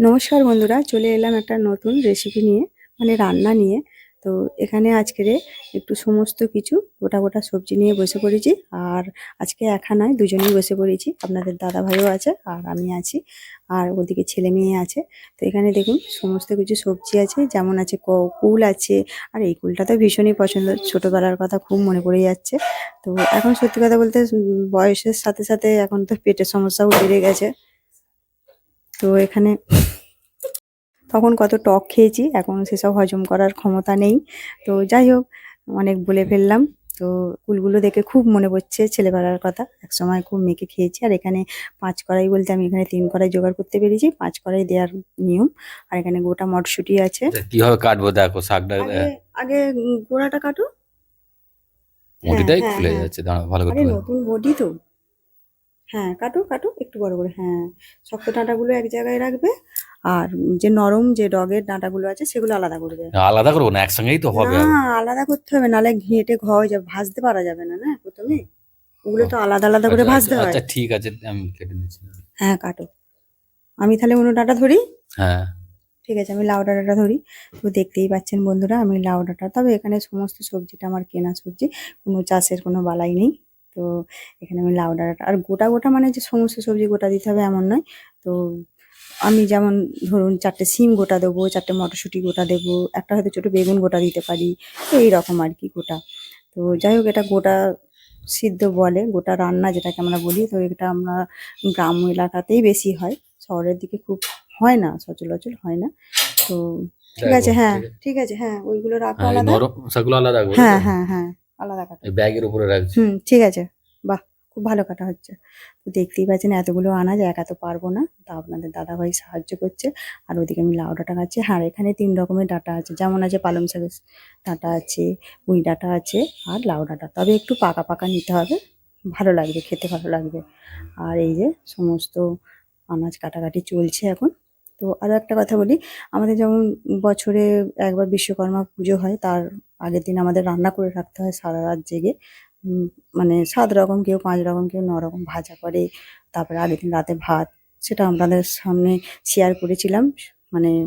নমস্কার বন্ধুরা, চলে এলাম একটা নতুন রেসিপি নিয়ে মানে রান্না নিয়ে। তো এখানে আজকে একটু সমস্ত কিছু, গোটা গোটা সবজি নিয়ে বসে পড়েছি। আর আজকে একা নয় দুজনেই বসে পড়েছি। আপনাদের দাদা ভাইও আছে আর আমি আছি, আর ওদিকে ছেলে মেয়ে আছে। তো এখানে দেখুন, সমস্ত কিছু সবজি আছে, যেমন আছে কুল আছে, আর এই কুলটা তো ভীষণই পছন্দ। ছোটোবেলার কথা খুব মনে পড়ে যাচ্ছে। তো এখন সত্যি কথা বলতে বয়সের সাথে সাথে এখন তো পেটের সমস্যাও বেড়ে গেছে। তো এখানে তখন কত টক খেয়েছি এখন সেসব হজম করার ক্ষমতা নেই। তো যাই হোক অনেক বলে ফেললাম। তো কুলগুলো দেখে খুব মনে পড়ছে ছেলেবেলার কথা। একসময় খুব মেখে খেয়েছি আর এখানে পাঁচ কড়াই বলতে আমি এখানে তিন কড়াই জোগাড় করতে পেরেছি। পাঁচ কড়াই দেওয়ার নিয়ম আর এখানে গোটা মটরশুঁটি আছে। কীভাবে কাটবো দেখো শাকটা আগে আগে গোড়াটা কাটো। মুটিটাই হ্যাঁ, খুলে হ্যাঁ। যাচ্ছে দাঁড়া ভালো করে নতুন বডি তো। হ্যাঁ কাটো কাটো একটু বড় করে হ্যাঁ। শক্ত ডাঁটাগুলো এক জায়গায় রাখবে আর যে নরম যে ডগের ডাঁটাগুলো আছে সেগুলো আলাদা করবে। আলাদা করব না একসঙ্গেই তো হবে না আলাদা করতে হবে নাহলে ঘেঁটে ঘ হয়ে যাবে ভাজতে পারা যাবে না না প্রথমে? ওগুলো তো আলাদা আলাদা করে আচ্ছা, ভাজতে আচ্ছা, হয়। আচ্ছা ঠিক আছে আমি কেটে নিচ্ছি। হ্যাঁ কাটো। আমি তাহলে অন্য ডাঁটা ধরি? হ্যাঁ। ঠিক আছে আমি লাউ ডাঁটাটা ধরি। তো দেখতেই পাচ্ছেন বন্ধুরা আমি লাউ ডাঁটা তবে এখানে সমস্ত সবজিটা আমার কেনা সবজি কোনো চাষের কোনো বালাই নেই। তো এখানে আমি লাউ ডাঁটা আর গোটা গোটা মানে যে সমস্ত সবজি গোটা দিতে হবে এমন নয়। তো আমি যেমন ধরুন চারটে সিম গোটা দেবো চারটে মটরশুঁটি গোটা দেবো একটা হয়তো ছোটো বেগুন গোটা দিতে পারি তো এইরকম আর কি গোটা। তো যাই হোক এটা গোটা সিদ্ধ বলে গোটা রান্না যেটাকে আমরা বলি তো এটা আমরা গ্রাম এলাকাতেই বেশি হয়। শহরের দিকে খুব হয় না সচরাচর হয় না। তো ঠিক আছে হ্যাঁ ঠিক আছে। হ্যাঁ ওইগুলো রাখো হ্যাঁ আলাদা। রাখব হ্যাঁ হ্যাঁ হ্যাঁ। আলাদা কাটো। ব্যাগের উপরে রাখছি। হুম ঠিক আছে। বাহ খুব ভালো কাটা হচ্ছে। তো দেখতেই পাচ্ছেন এতগুলো আনাজ একা তো পারব না। তা আপনাদের দাদাভাই সাহায্য করছে। আর ওদিকে আমি লাউ ডাঁটা খাচ্ছি আর এখানে তিন রকমের ডাঁটা আছে। যেমন আছে পালং শাকের ডাঁটা আছে পুঁই ডাঁটা আছে আর লাউ ডাঁটা। তবে একটু পাকা পাকা নিতে হবে। ভালো লাগবে খেতে ভালো লাগবে। আর এই যে সমস্ত আনাজ কাটাকাটি চলছে এখন। তো আরও একটা কথা বলি আমাদের যেমন বছরে একবার বিশ্বকর্মা পুজো হয় তার আগের দিন আমাদের রান্না করে রাখতে হয় সারা রাত জেগে। মানে সাত রকম কেউ পাঁচ রকম কেউ ন রকম ভাজা করে তারপরে আগের দিন রাতে ভাত সেটা আমাদের সামনে শেয়ার করেছিলাম। মানে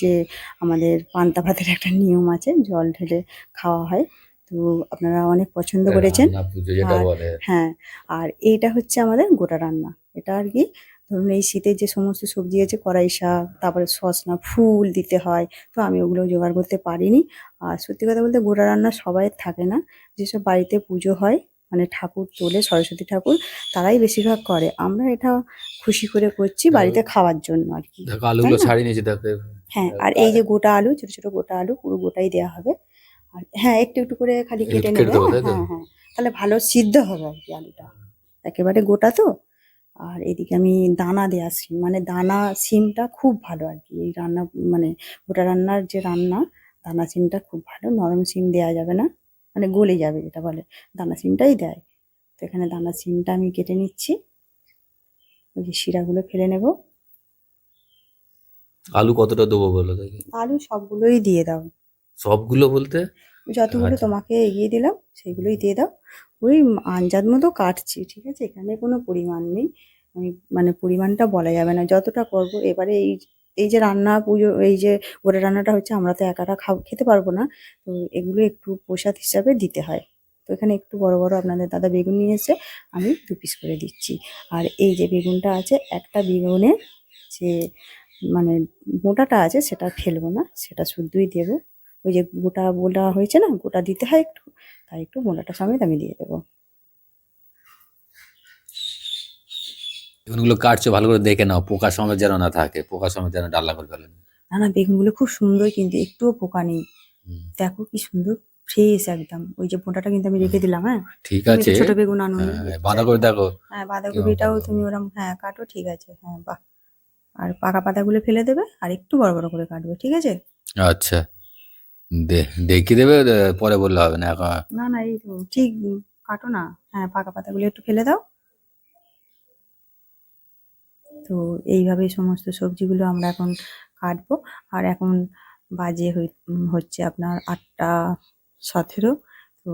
যে আমাদের পান্তা ভাতের একটা নিয়ম আছে জল ঢেলে খাওয়া হয়। তো আপনারা অনেক পছন্দ করেছেন। যেটা আর- হ্যাঁ আর এইটা হচ্ছে আমাদের গোটা রান্না। এটা আর কি ধরুন এই শীতের যে সমস্ত সবজি আছে কড়াই শাক তারপরে সসনা ফুল দিতে হয় তো আমি ওগুলো জোগাড় করতে পারিনি। আর সত্যি কথা বলতে গোটা রান্না সবাই থাকে না। যেসব বাড়িতে পুজো হয় মানে ঠাকুর তোলে সরস্বতী ঠাকুর তারাই বেশিরভাগ করে। আমরা এটা খুশি করে করছি বাড়িতে খাওয়ার জন্য আর কি। আলুগুলো ছাড়িয়ে নিয়েছি হ্যাঁ আর এই যে গোটা আলু ছোট ছোট গোটা আলু পুরো গোটাই দেওয়া হবে। আর হ্যাঁ একটু একটু করে খালি কেটে নেবে? হ্যাঁ হ্যাঁ। তাহলে ভালো সিদ্ধ হবে আর কি আলুটা। একেবারে গোটা তো। আর এদিকে আমি দানা দেওয়া সিম মানে দানা সিমটা খুব ভালো আর কি। এই রান্না মানে গোটা রান্নার যে রান্না দানা সিমটা খুব ভালো। নরম সিম দেওয়া যাবে না। মানে গলে যাবে যেটা বলে। দানা সিমটাই দেয়। তো এখানে দানা সিমটা আমি কেটে নিচ্ছি। ওই যে শিরাগুলো ফেলে নেব। আলু কতটা দেবো বলো দেখি? আলু সবগুলোই দিয়ে দাও। সবগুলো বলতে? যতগুলো আচ্ছা। তোমাকে এগিয়ে দিলাম সেগুলোই দিয়ে দাও। ওই আঞ্জাদ মতো কাটছি, ঠিক আছে? এখানে কোনো পরিমাণ নেই। আমি মানে পরিমাণটা বলা যাবে না। যতটা করব, এবারে এই এই যে রান্না পুজো, এই যে গোটা রান্নাটা হচ্ছে, আমরা তো একাটা খাব, খেতে পারব না। তো এগুলো একটু প্রসাদ হিসাবে দিতে হয়। তো এখানে একটু বড় বড় আপনাদের দাদা বেগুন নিয়ে এসে আমি দু পিস করে দিচ্ছি। আর এই যে বেগুনটা আছে, একটা বেগুনের যে মানে গোটাটা আছে, সেটা ফেলব না, সেটা শুদ্ধই দেবো। ওই যে গোটা বোলা হয়েছে না, গোটা দিতে হয় একটু। তাই একটু বোলাটা সমেত আমি দিয়ে দেবো। বেগুনগুলো কাটছো ভালো করে দেখে নাও পোকা সমেত যেন না থাকে পোকা সমেত যেন ডাল্লা করে ফেলেন। না না বেগুনগুলো খুব সুন্দর কিন্তু একটুও পোকা নেই। দেখো কি সুন্দর ফ্রেশ একদম। ওই যে বোটাটা কিন্তু আমি রেখে দিলাম হ্যাঁ? ঠিক আছে। ছোট বেগুন আনো। হ্যাঁ, বাঁধাকপি দেখো। হ্যাঁ বাঁধাকপিটাও। তুমি ওরকম হ্যাঁ কাটো ঠিক আছে হ্যাঁ বাহ। আর পাকা পাতাগুলো ফেলে দেবে আর একটু বড় বড় করে কাটবে ঠিক আছে? আচ্ছা। দে দেখিয়ে দেবে পরে বললে হবে না, এখন। না না, এই ঠিক, কাটো না। হ্যাঁ পাকা পাতাগুলো একটু ফেলে দাও। তো এইভাবে সমস্ত সবজিগুলো আমরা এখন কাটবো। আর এখন বাজে হচ্ছে আপনার আটটা সতেরো। তো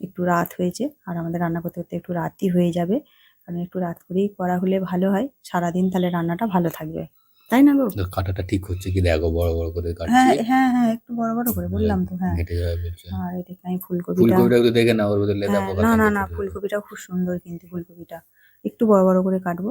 একটু রাত হয়েছে, আর আমাদের রান্না করতে করতে একটু রাতই হয়ে যাবে। কারণ একটু রাত করেই করা হলে ভালো হয়। সারাদিন তাহলে রান্নাটা ভালো থাকবে। তাই না গো? কাটাটা ঠিক হচ্ছে কি? দেখো বড় বড় করে হ্যাঁ কাটছি। হ্যাঁ হ্যাঁ একটু বড় বড় করে বললাম তো হ্যাঁ। হেঁটে যাবে বলছে আর এদিকে আমি ফুলকপিটা। ফুলকপিটা একটু দেখে না ওর ভিতরে লেদা হ্যাঁ, পোকা না না না। ফুলকপিটা খুব সুন্দর কিন্তু ফুলকপিটা। একটু বড় বড় করে কাটবো।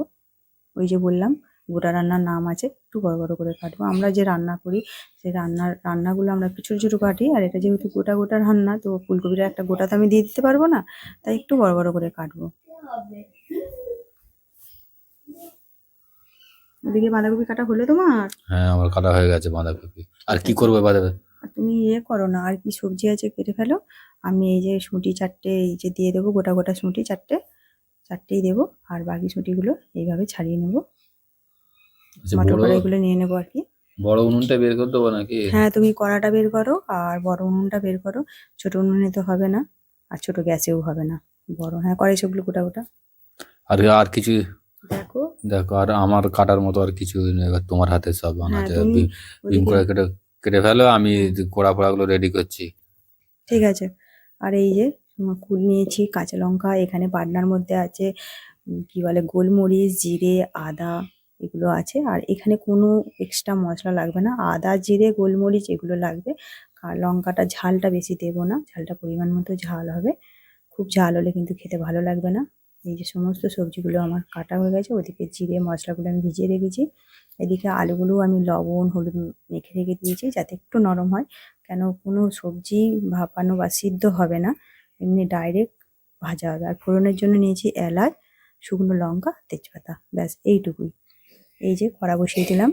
ওই যে বললাম গোটা রান্নার নাম আছে একটু বড় বড় করে কাটবো। আমরা যে রান্না করি সেই রান্নার রান্নাগুলো আমরা একটু ছোটো ছোটো কাটি আর এটা যেহেতু গোটা গোটা রান্না তো ফুলকপিটা একটা গোটা তো আমি দিয়ে দিতে পারব না তাই একটু বড় বড় করে কাটবো। ওদিকে বাঁধাকপি কাটা হলো তোমার? হ্যাঁ আমার কাটা হয়ে গেছে বাঁধাকপি। আর কি করব বাঁধাকপি? তুমি ইয়ে করো না আর কি সবজি আছে কেটে ফেলো। আমি এই যে শুঁটি চারটে এই যে দিয়ে দেবো গোটা গোটা শুঁটি চারটে চারটেই দেবো। আর বাকি শুঁটিগুলো এইভাবে ছাড়িয়ে নেব। আচ্ছা, মটর কড়াইগুলো নিয়ে নেব আর কি। বড় উনুনটা বের করে দেবো নাকি? হ্যাঁ তুমি কড়াটা বের করো আর বড় উনুনটা বের করো। ছোট উনুনে তো হবে না আর ছোট গ্যাসেও হবে না। বড় হ্যাঁ কড়াই সবগুলো গোটা গোটা। আর আর কিছু দেখো। দেখো আর আমার কাটার মতো আর কিছু নেই, এবার তোমার হাতে সব হ্যাঁ ওদিকে- করে কেটে কেটে ফেলো আমি কোড়া ফোড়াগুলো রেডি করছি। ঠিক আছে। আর এই যে তোমার কুল নিয়েছি কাঁচা লঙ্কা এখানে পাটনার মধ্যে আছে উম, কি বলে গোলমরিচ জিরে আদা এগুলো আছে। আর এখানে কোনো এক্সট্রা মশলা লাগবে না। আদা জিরে গোলমরিচ এগুলো লাগবে। আর লঙ্কাটা ঝালটা বেশি দেবো না। ঝালটা পরিমাণ মতো ঝাল হবে। খুব ঝাল হলে কিন্তু খেতে ভালো লাগবে না। এই যে সমস্ত সবজিগুলো আমার কাটা হয়ে গেছে, ওদিকে জিরে মশলাগুলো আমি ভিজিয়ে রেখেছি। এদিকে আলুগুলো আমি লবণ, হলুদ মেখে রেখে দিয়েছি যাতে একটু নরম হয়। কেন কোনো সবজি ভাপানো বা সিদ্ধ হবে না, এমনি ডাইরেক্ট ভাজা হবে। আর ফোড়নের জন্য নিয়েছি এলাচ, শুকনো লঙ্কা, তেজপাতা। ব্যাস, এইটুকুই। এই যে কড়া বসিয়ে দিলাম,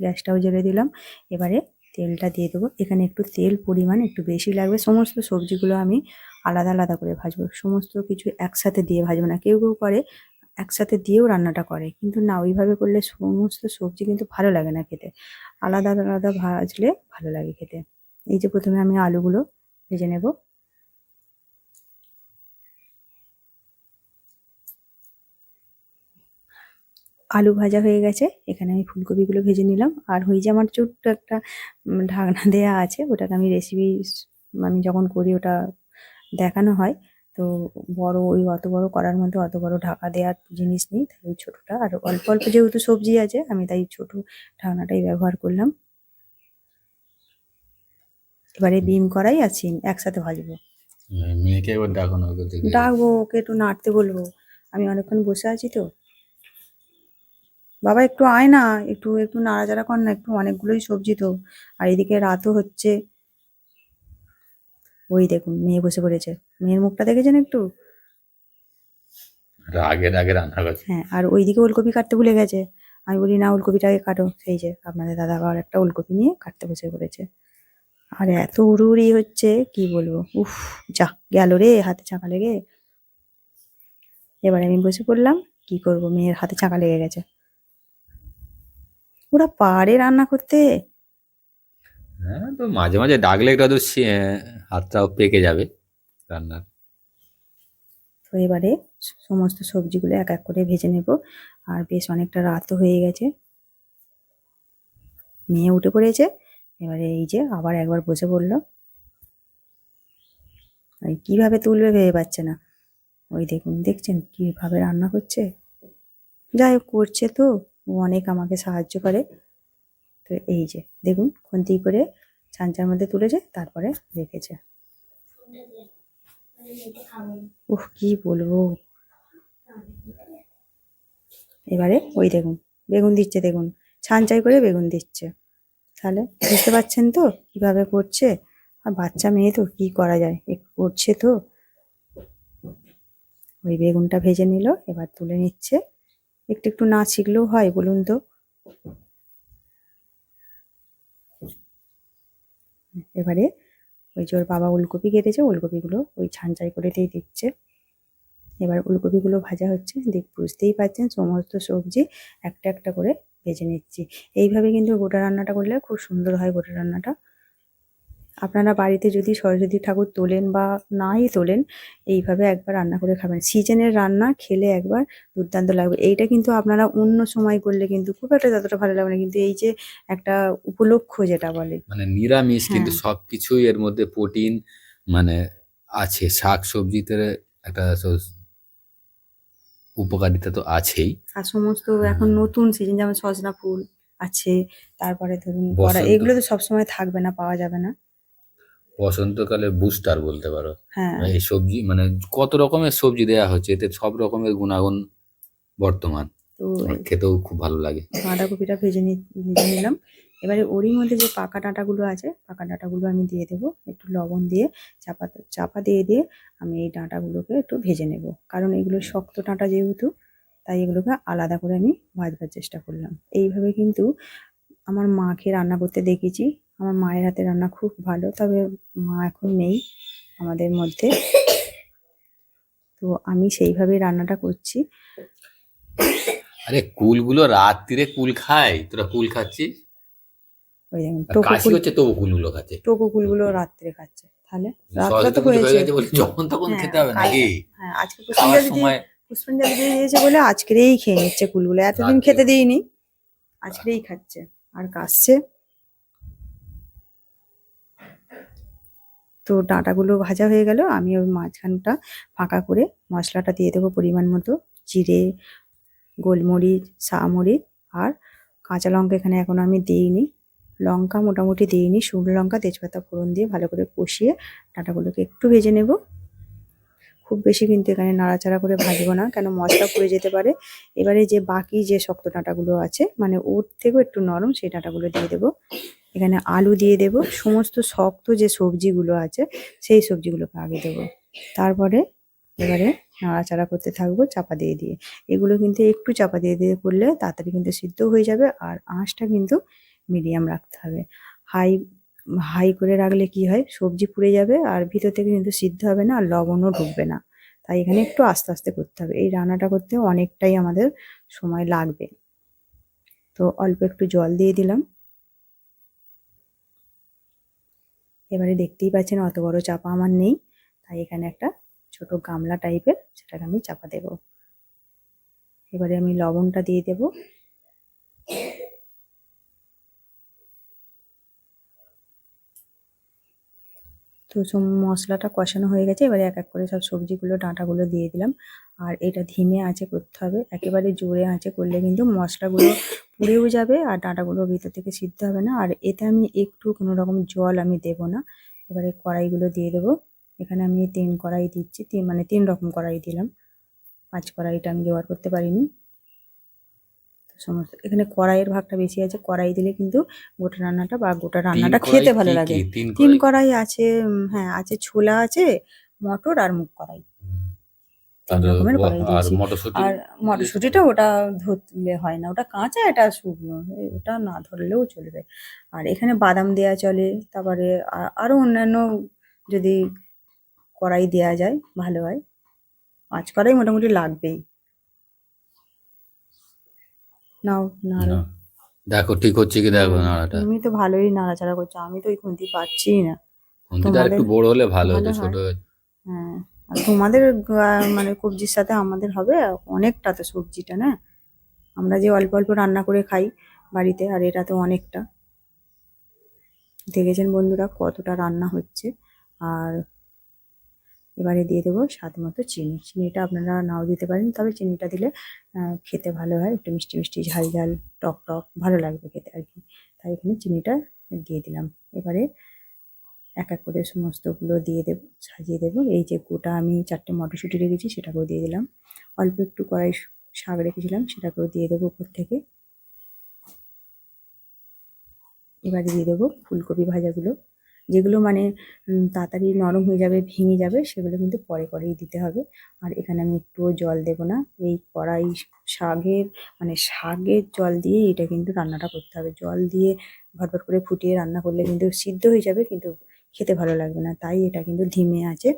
গ্যাসটাও জ্বেলে দিলাম। এবারে তেলটা দিয়ে দেবো। এখানে একটু তেল পরিমাণ একটু বেশি লাগবে। সমস্ত সবজিগুলো আমি আলাদা আলাদা করে ভাজবো। সমস্ত কিছু একসাথে দিয়ে ভাজবো না। কেউ কেউ করে, একসাথে দিয়েও রান্নাটা করে। কিন্তু না, ওইভাবে করলে সমস্ত সবজি কিন্তু ভালো লাগে না খেতে। আলাদা আলাদা ভাজলে ভালো লাগে খেতে। এই যে প্রথমে আমি আলুগুলো ভেজে নেব। আলু ভাজা হয়ে গেছে। এখানে আমি ফুলকপিগুলো ভেজে নিলাম। আর ওই যে আমার ছোট্ট একটা ঢাকনা দেয়া আছে, ওটাকে আমি রেসিপি আমি যখন করি, ওটা দেখানো হয়। তো বড় ওই অত বড় করার মধ্যে অত বড় ঢাকা দেওয়ার জিনিস নেই তাই ওই ছোটোটা। আর অল্প অল্প যেহেতু সবজি আছে আমি তাই ছোট ঢাকনাটাই ব্যবহার করলাম। এবারে বিম করাই আর সিম একসাথে ভাজবো। হ্যাঁ, মেয়েকে একবার ডাকো না ডাকবো ওকে একটু নাড়তে বলব। আমি অনেকক্ষণ বসে আছি তো। বাবা একটু আয় না একটু একটু নাড়াচাড়া কর না একটু অনেকগুলোই সবজি তো। আর এদিকে রাতও হচ্ছে। ওই দেখুন মেয়ে বসে পড়েছে। মেয়ের মুখটা দেখেছেন একটু রান্না করছে হ্যাঁ আর ওইদিকে ওলকপি কাটতে ভুলে গেছে। আমি বলি না ওলকপিটাকে কাটো। সেই যে আপনাদের দাদা আবার একটা ওলকপি নিয়ে কাটতে বসে পড়েছে। আর এত উড়ুড়ি হচ্ছে কি বলব? উফ যা গেল রে হাতে চাকা লেগে। এবারে আমি বসে পড়লাম কি করব? মেয়ের হাতে চাকা লেগে গেছে। ওরা পারে রান্না করতে। হ্যাঁ তো মাঝে মাঝে ডাকলে একটু হয়তো সে- হাতটাও পেকে যাবে রান্নার। তো এবারে সমস্ত সবজিগুলো এক এক করে ভেজে নেব। আর বেশ অনেকটা রাতও হয়ে গেছে। মেয়ে উঠে পড়েছে। এবারে এই যে আবার একবার বসে পড়ল। আর কীভাবে তুলবে ভেবে পাচ্ছে না। ওই দেখুন, দেখছেন কীভাবে রান্না করছে? যাই হোক, করছে তো। অনেক আমাকে সাহায্য করে। তো এই যে, দেখুন, খুন্তি করে ছাঁচার মধ্যে তুলেছে, তারপরে রেখেছে। উহ কি বলব? এবারে ওই দেখুন, বেগুন দিচ্ছে, দেখুন ছানচাই করে বেগুন দিচ্ছে। তাহলে বুঝতে পারছেন তো কীভাবে করছে? আর বাচ্চা মেয়ে তো কি করা যায়? একটু করছে তো। ওই বেগুনটা ভেজে নিল, এবার তুলে নিচ্ছে। একটু একটু না শিখলেও হয়, বলুন তো। এবারে ওই যে ওর বাবা ওলকপি কেটেছে, ওলকপিগুলো ওই ছানচাই করেতেই দিচ্ছে এবার ওলকপিগুলো ভাজা হচ্ছে, দেখ, বুঝতেই পারছেন, সমস্ত সবজি একটা একটা করে ভেজে নিচ্ছি। এইভাবে কিন্তু গোটা রান্নাটা করলে খুব সুন্দর হয় গোটা রান্নাটা। আপনারা বাড়িতে যদি সরস্বতী ঠাকুর তোলেন বা নাই তোলেন এইভাবে একবার রান্না করে খাবেন। সিজনের রান্না খেলে একবার দুর্দান্ত লাগবে। এইটা কিন্তু আপনারা অন্য সময় করলে কিন্তু খুব একটা ততটা ভালো লাগবে না। কিন্তু এই যে একটা উপলক্ষ যেটা বলে। মানে নিরামিষ কিন্তু হ্যাঁ। সবকিছুই এর মধ্যে প্রোটিন মানে আছে। শাক সবজিতে একটা উপকারিতা তো আছেই। আর সমস্ত এখন নতুন সিজন যেমন সজনা ফুল আছে তারপরে ধরুন এগুলো তো সবসময় থাকবে না পাওয়া যাবে না। বসন্তকালে বুস্টার বলতে পারো। হ্যাঁ। এই সবজি মানে কত রকমের সবজি দেয়া হচ্ছে এতে সব রকমের গুণাগুণ বর্তমান। তো খেতেও খুব ভালো লাগে। বাঁধাকপিটা ভেজে নি ভেজে নিলাম। এবারে ওরই মধ্যে যে পাকা ডাঁটাগুলো আছে পাকা ডাঁটাগুলো আমি দিয়ে দেবো একটু লবণ দিয়ে চাপা চাপা দিয়ে দিয়ে আমি এই ডাঁটাগুলোকে একটু ভেজে নেব। কারণ এগুলো শক্ত ডাঁটা যেহেতু তাই এগুলোকে আলাদা করে আমি ভাজবার চেষ্টা করলাম। এইভাবে কিন্তু আমার মাকে রান্না করতে দেখেছি আমার মায়ের হাতে রান্না খুব ভালো তবে মা এখন নেই আমাদের মধ্যে। তো আমি সেইভাবেই রান্নাটা করছি। আরে কুলগুলো রাত্রিরে কুল খায় তোরা কুল খাচ্ছিস? ওই দেখুন টোকো হচ্ছে তবু কুলগুলো খাচ্ছে। টোকো ফুলগুলো রাত্রে খাচ্ছে। তাহলে রাতটা তো তো হয়ে হয়েছে। যখন তখন হ্যাঁ, খেতে হবে নাকি? হ্যাঁ আজকে সময় পুষ্পাঞ্জলি দিয়ে দিয়েছে বলে আজকেরই খেয়ে নিচ্ছে কুলগুলো। এতদিন রাত্রে- খেতে দিইনি আজকেরই খাচ্ছে। আর কাশছে। তো ডাঁটাগুলো ভাজা হয়ে গেল, আমি ওই মাঝখানটা ফাঁকা করে মশলাটা দিয়ে দেবো পরিমাণ মতো। জিরে, গোলমরিচ, সামরিচ আর কাঁচা লঙ্কা এখানে এখন আমি দিইনি। লঙ্কা মোটামুটি দিইনি, শুকনো লঙ্কা, তেজপাতা, ফোড়ন দিয়ে ভালো করে কষিয়ে ডাঁটাগুলোকে একটু ভেজে নেব। খুব বেশি কিন্তু এখানে নাড়াচাড়া করে ভাজবো না, কেন মশলা পড়ে যেতে পারে। এবারে যে বাকি যে শক্ত ডাঁটাগুলো আছে মানে ওর থেকেও একটু নরম সেই ডাঁটাগুলো দিয়ে দেবো। এখানে আলু দিয়ে দেব। সমস্ত শক্ত যে সবজিগুলো আছে, সেই সবজিগুলোকে আগে দেবো। তারপরে এবারে নাড়াচাড়া করতে থাকব, চাপা দিয়ে দিয়ে। এগুলো কিন্তু একটু চাপা দিয়ে দিয়ে করলে তাড়াতাড়ি কিন্তু সিদ্ধ হয়ে যাবে আর আঁচটা কিন্তু মিডিয়াম রাখতে হবে। হাই হাই করে রাখলে কি হয়? সবজি পুড়ে যাবে আর ভিতর থেকে কিন্তু সিদ্ধ হবে না, আর লবণও ঢুকবে না। তাই এখানে একটু আস্তে আস্তে করতে হবে। এই রান্নাটা করতে অনেকটাই আমাদের সময় লাগবে। তো অল্প একটু জল দিয়ে দিলাম। এবারে দেখতেই পাচ্ছেন অত বড় চাপা আমার নেই। তাই এখানে একটা ছোট গামলা টাইপের সেটাকে আমি চাপা দেব। এবারে আমি লবণটা দিয়ে দেব। সব মশলাটা কষানো হয়ে গেছে, এবারে এক এক করে সব সবজিগুলো, ডাঁটাগুলো দিয়ে দিলাম। আর এটা ধিমে আঁচে করতে হবে, একেবারে জোরে আঁচে করলে কিন্তু মশলাগুলো পুড়েও যাবে আর ডাঁটাগুলো ভিতর থেকে সিদ্ধ হবে না। আর এতে আমি একটু কোনো রকম জল আমি দেব না, এবারে কড়াইগুলো দিয়ে দেবো। এখানে আমি তিন কড়াই দিচ্ছি, তিন মানে তিন রকম কড়াই দিলাম। পাঁচ কড়াইটা আমি জোগাড় করতে পারিনি। সমস্ত এখানে কড়াইয়ের ভাগটা বেশি আছে কড়াই দিলে কিন্তু গোটা রান্নাটা বা গোটা রান্নাটা খেতে ভালো লাগে। তিন কড়াই? আছে হ্যাঁ আছে ছোলা আছে মটর আর মুগ কড়াই। আর মটরশুঁটিটা ওটা ধরলে হয় না ওটা কাঁচা এটা শুকনো ওটা না ধরলেও চলবে। আর এখানে বাদাম দেয়া চলে তারপরে আরও অন্যান্য যদি কড়াই দেয়া যায় ভালো হয়। পাঁচ কড়াই মোটামুটি লাগবেই। নাও নাড়ো। দেখো ঠিক হচ্ছে কি দেখো নাড়াটা? তুমি তো ভালোই নাড়াচাড়া করছ আমি তো ওই খুন্তি পাচ্ছি না। খুন্তিটা একটু বড় হলে ভালো হতো ছোট হ্যাঁ আর তোমাদের মানে কবজির সাথে আমাদের হবে অনেকটা তো সবজিটা না? আমরা যে অল্প অল্প রান্না করে খাই বাড়িতে আর এটা তো অনেকটা। দেখেছেন বন্ধুরা কতটা রান্না হচ্ছে আর এবারে দিয়ে দেবো স্বাদ মতো চিনি। চিনিটা আপনারা নাও দিতে পারেন, তবে চিনিটা দিলে খেতে ভালো হয়, একটু মিষ্টি মিষ্টি, ঝাল ঝাল, টক টক, ভালো লাগবে খেতে আর কি। তাই এখানে চিনিটা দিয়ে দিলাম। এবারে এক এক করে সমস্তগুলো দিয়ে দেবো, সাজিয়ে দেবো। এই যে গোটা আমি চারটে মটরশুঁটি রেখেছি, সেটাকেও দিয়ে দিলাম। অল্প একটু কড়াই শাক রেখেছিলাম, সেটাকেও দিয়ে দেবো উপর থেকে। এবারে দিয়ে দেবো ফুলকপি ভাজাগুলো। যেগুলো মানে তাড়াতাড়ি নরম হয়ে যাবে, ভেঙে যাবে, সেগুলো কিন্তু পরে পরেই দিতে হবে। আর এখানে আমি একটুও জল দেবো না। এই কড়াই শাকের মানে শাকের জল দিয়ে এটা কিন্তু রান্নাটা করতে হবে। জল দিয়ে ভটভট করে ফুটিয়ে রান্না করলে কিন্তু সিদ্ধ হয়ে যাবে, কিন্তু খেতে ভালো লাগবে না। তাই এটা কিন্তু ধিমে আছে।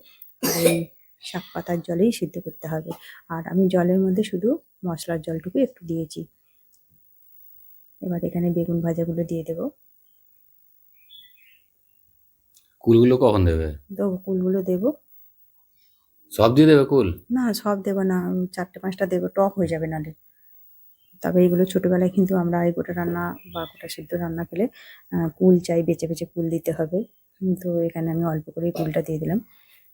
এই শাক পাতার জলেই সিদ্ধ করতে হবে। আর আমি জলের মধ্যে শুধু মশলার জলটুকু একটু দিয়েছি। এবার এখানে বেগুন ভাজাগুলো দিয়ে দেবো। কুলগুলো কখন দেবে? তো কুলগুলো দেবো। সব দিয়ে দেবে কুল? না সব দেবো না চারটে পাঁচটা দেবো টক হয়ে যাবে নালে। তবে এগুলো ছোটবেলায় কিন্তু আমরা এই গোটা রান্না বা গোটা সিদ্ধ রান্না খেলে কুল চাই বেছে বেছে কুল দিতে হবে। তো এখানে আমি অল্প করে কুলটা দিয়ে দিলাম।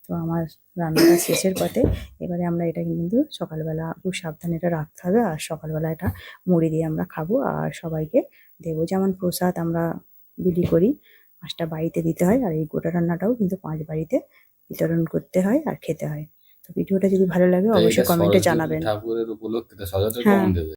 তো আমার রান্নাটা শেষের পথে এবারে আমরা এটা কিন্তু সকালবেলা খুব সাবধানে এটা রাখতে হবে আর সকালবেলা এটা মুড়ি দিয়ে আমরা খাব আর সবাইকে দেবো। যেমন প্রসাদ আমরা বিলি করি পাঁচটা বাড়িতে দিতে হয় আর এই গোটা রান্নাটাও কিন্তু পাঁচ বাড়িতে বিতরণ করতে হয় আর খেতে হয়। তো ভিডিওটা যদি ভালো লাগে অবশ্যই কমেন্টে জানাবেন। ঠাকুরের উপলক্ষে হ্যাঁ।